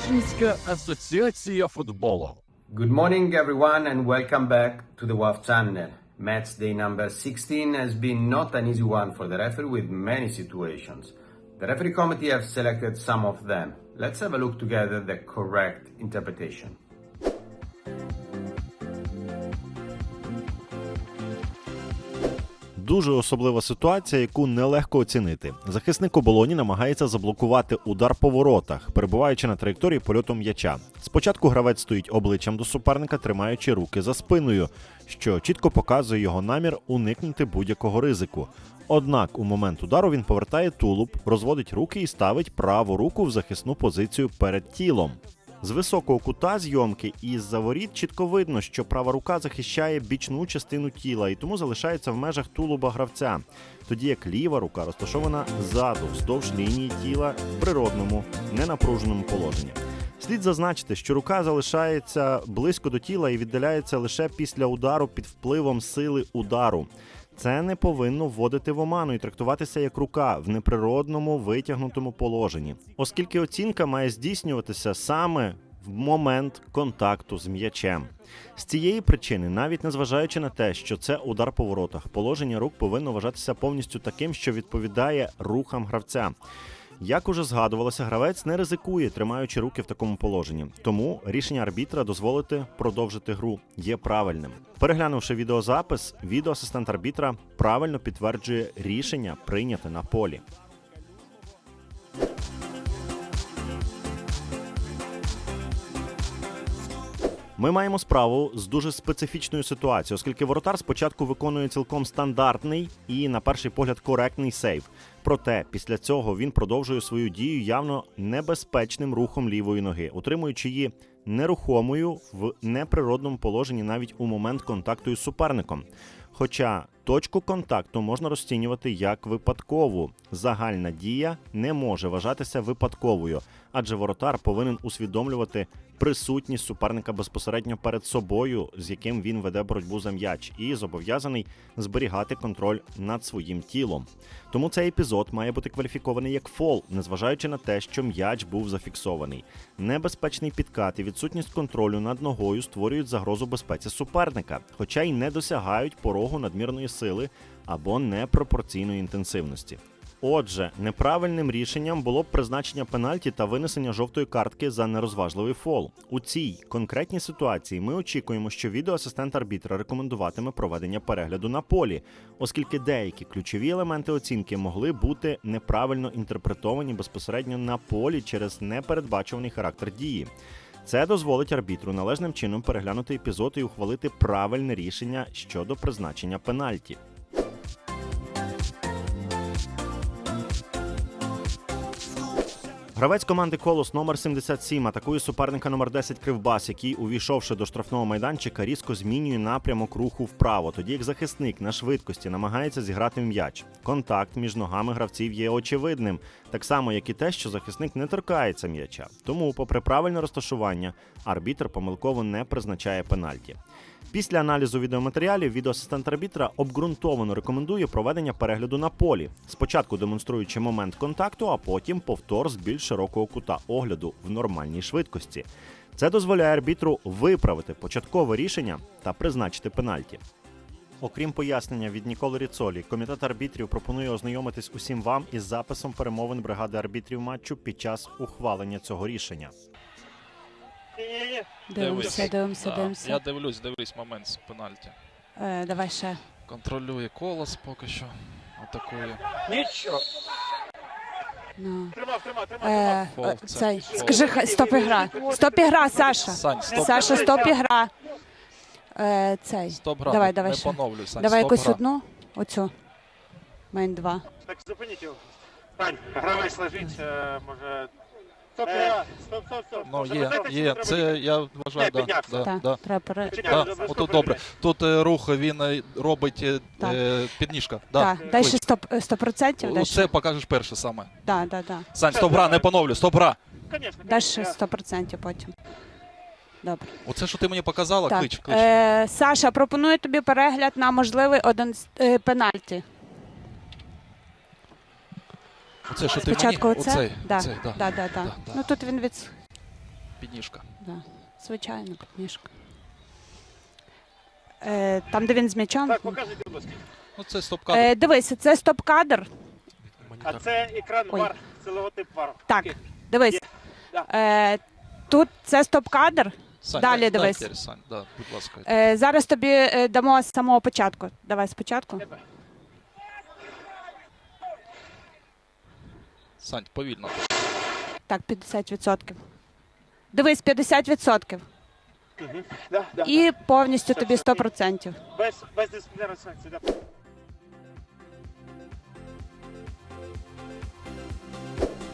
Учнівська асоціація футболу. Good morning, everyone, and welcome back to the WAF channel. Match day number 16 has been not an easy one for the referee with many situations. The referee committee have selected some of them. Let's have a look together the correct interpretation. Дуже особлива ситуація, яку нелегко оцінити. Захисник оболоні намагається заблокувати удар по воротах, перебуваючи на траєкторії польоту м'яча. Спочатку гравець стоїть обличчям до суперника, тримаючи руки за спиною, що чітко показує його намір уникнути будь-якого ризику. Однак у момент удару він повертає тулуб, розводить руки і ставить праву руку в захисну позицію перед тілом. З високого кута зйомки із за воріт чітко видно, що права рука захищає бічну частину тіла і тому залишається в межах тулуба гравця, тоді як ліва рука розташована ззаду, вздовж лінії тіла в природному, ненапруженому положенні. Слід зазначити, що рука залишається близько до тіла і віддаляється лише після удару під впливом сили удару. Це не повинно вводити в оману і трактуватися як рука в неприродному витягнутому положенні, оскільки оцінка має здійснюватися саме в момент контакту з м'ячем. З цієї причини, навіть незважаючи на те, що це удар по воротах, положення рук повинно вважатися повністю таким, що відповідає рухам гравця. Як уже згадувалося, гравець не ризикує, тримаючи руки в такому положенні. Тому рішення арбітра дозволити продовжити гру є правильним. Переглянувши відеозапис, відеоасистент арбітра правильно підтверджує рішення прийняте на полі. Ми маємо справу з дуже специфічною ситуацією, оскільки воротар спочатку виконує цілком стандартний і, на перший погляд, коректний сейв. Проте після цього він продовжує свою дію явно небезпечним рухом лівої ноги, утримуючи її нерухомою в неприродному положенні навіть у момент контакту із суперником. Хоча точку контакту можна розцінювати як випадкову. Загальна дія не може вважатися випадковою, адже воротар повинен усвідомлювати присутність суперника безпосередньо перед собою, з яким він веде боротьбу за м'яч, і зобов'язаний зберігати контроль над своїм тілом. Тому цей епізод має бути кваліфікований як фол, незважаючи на те, що м'яч був зафіксований. Небезпечний підкат і відсутність контролю над ногою створюють загрозу безпеці суперника, хоча й не досягають порогу надмірної сили або непропорційної інтенсивності. Отже, неправильним рішенням було б призначення пенальті та винесення жовтої картки за нерозважливий фол. У цій конкретній ситуації ми очікуємо, що відеоасистент арбітра рекомендуватиме проведення перегляду на полі, оскільки деякі ключові елементи оцінки могли бути неправильно інтерпретовані безпосередньо на полі через непередбачуваний характер дії. Це дозволить арбітру належним чином переглянути епізод і ухвалити правильне рішення щодо призначення пенальті. Гравець команди Колос номер 77 атакує суперника номер 10 Кривбас, який, увійшовши до штрафного майданчика, різко змінює напрямок руху вправо, тоді як захисник на швидкості намагається зіграти м'яч. Контакт між ногами гравців є очевидним, так само як і те, що захисник не торкається м'яча. Тому, попри правильне розташування, арбітр помилково не призначає пенальті. Після аналізу відеоматеріалів відеоасистент арбітра обґрунтовано рекомендує проведення перегляду на полі, спочатку демонструючи момент контакту, а потім повтор з більш широкого кута огляду в нормальній швидкості. Це дозволяє арбітру виправити початкове рішення та призначити пенальті. Окрім пояснення від Ніколи Ріцолі, комітет арбітрів пропонує ознайомитись усім вам із записом перемовин бригади арбітрів матчу під час ухвалення цього рішення. Дивимося, дивимося, Да, дивимося. Я дивлюсь, дивлюсь момент з пенальті. Е, давай ще. Контролює колос поки що. Атакує. Ну. Тримав, тримав, тримав. Е, Фол, е, це цей. фол. Скажи, стоп ігра. Стоп ігра, Саша. Сань, стоп. Саша, стоп ігра. Е, цей. Стоп гра. Давай, давай не ще. поновлюй, Сань, Давай стоп якусь гра. одну. Оцю. Майн два. Так, зупиніть його. Стань, гравець лежить, е, може... Стоп, е, стоп, стоп, стоп. Ну, є, є. Це я вважаю, да, да, Так, да. треба пере... Да, отут добре. добре. Тут е, рух він е, робить е, Так. е, підніжка. Да. Так, дай ще стоп, е, сто процентів. Дай Оце ще. покажеш перше саме. Да, да, да. Сань, стоп гра, не поновлю, стоп гра. Конечно, Дай ще конечно. сто процентів потім. Добре. Оце, що ти мені показала, Так. клич, клич. Е, Саша, пропоную тобі перегляд на можливий один е, пенальті. Оце, що ти Спочатку мені, оце? оцей, Да. оцей, да. Да, да, да. Да, да. Ну тут він від... підніжка. Да. Звичайно, підніжка. Е, там, де він з м'ячом. Так, покажіть, будь ласка. Ну, це стоп-кадр. Е, дивися, це стоп-кадр. А це екран Ой. вар, це логотип вар. Так, Окей. дивись. Да. Е, тут це стоп-кадр. Сань, далі дай- дивись. дай, Кері, Сань, да, будь ласка. Е, зараз тобі е, дамо з самого початку. Давай спочатку. Сань, повільно. Так, 50%. Дивись, 50%. Да, да. І повністю Все, тобі 100%. Без, без дисциплінарної санкції, да.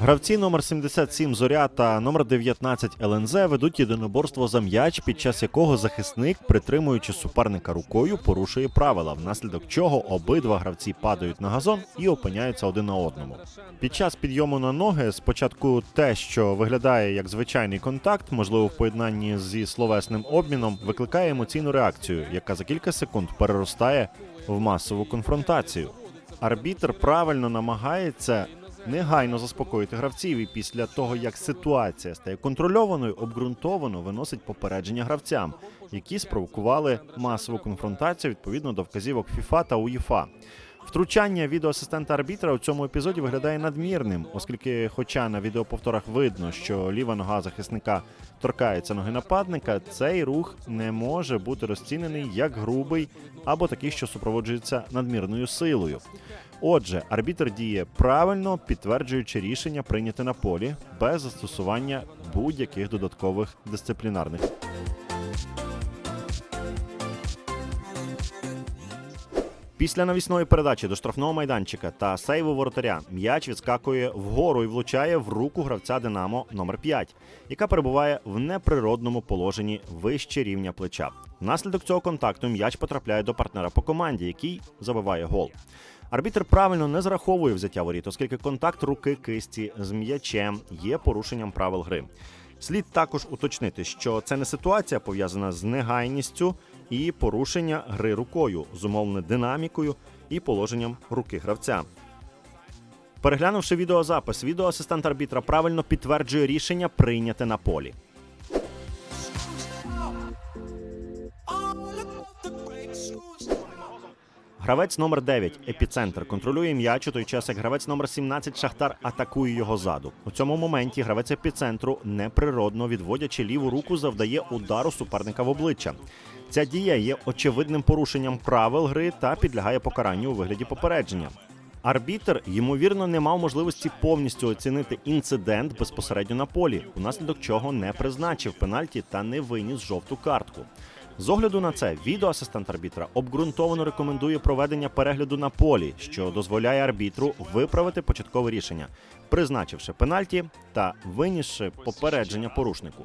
Гравці номер 77 Зоря та номер 19 ЛНЗ ведуть єдиноборство за м'яч, під час якого захисник, притримуючи суперника рукою, порушує правила, внаслідок чого обидва гравці падають на газон і опиняються один на одному. Під час підйому на ноги спочатку те, що виглядає як звичайний контакт, можливо, в поєднанні зі словесним обміном, викликає емоційну реакцію, яка за кілька секунд переростає в масову конфронтацію. Арбітр правильно намагається негайно заспокоїти гравців, і після того як ситуація стає контрольованою, обґрунтовано виносить попередження гравцям, які спровокували масову конфронтацію відповідно до вказівок ФІФА та УЄФА. Втручання відеоасистента арбітра у цьому епізоді виглядає надмірним, оскільки, хоча на відеоповторах видно, що ліва нога захисника торкається ноги нападника, цей рух не може бути розцінений як грубий або такий, що супроводжується надмірною силою. Отже, арбітр діє правильно, підтверджуючи рішення прийняте на полі без застосування будь-яких додаткових дисциплінарних. Після навісної передачі до штрафного майданчика та сейву воротаря м'яч відскакує вгору і влучає в руку гравця Динамо номер 5 яка перебуває в неприродному положенні вище рівня плеча. Внаслідок цього контакту м'яч потрапляє до партнера по команді, який забиває гол. Арбітр правильно не зараховує взяття воріт, оскільки контакт руки кисті з м'ячем є порушенням правил гри. Слід також уточнити, що це не ситуація пов'язана з негайністю і порушення гри рукою, зумовлене динамікою і положенням руки гравця. Переглянувши відеозапис, відеоасистент арбітра правильно підтверджує рішення прийняте на полі. Гравець номер 9 епіцентр контролює м'яч у той час, як гравець номер 17 Шахтар атакує його ззаду. У цьому моменті гравець епіцентру неприродно відводячи ліву руку, завдає удару суперника в обличчя. Ця дія є очевидним порушенням правил гри та підлягає покаранню у вигляді попередження. Арбітр, ймовірно, не мав можливості повністю оцінити інцидент безпосередньо на полі, унаслідок чого не призначив пенальті та не виніс жовту картку. З огляду на це, відеоасистент арбітра обґрунтовано рекомендує проведення перегляду на полі, що дозволяє арбітру виправити початкове рішення, призначивши пенальті та винісши попередження порушнику.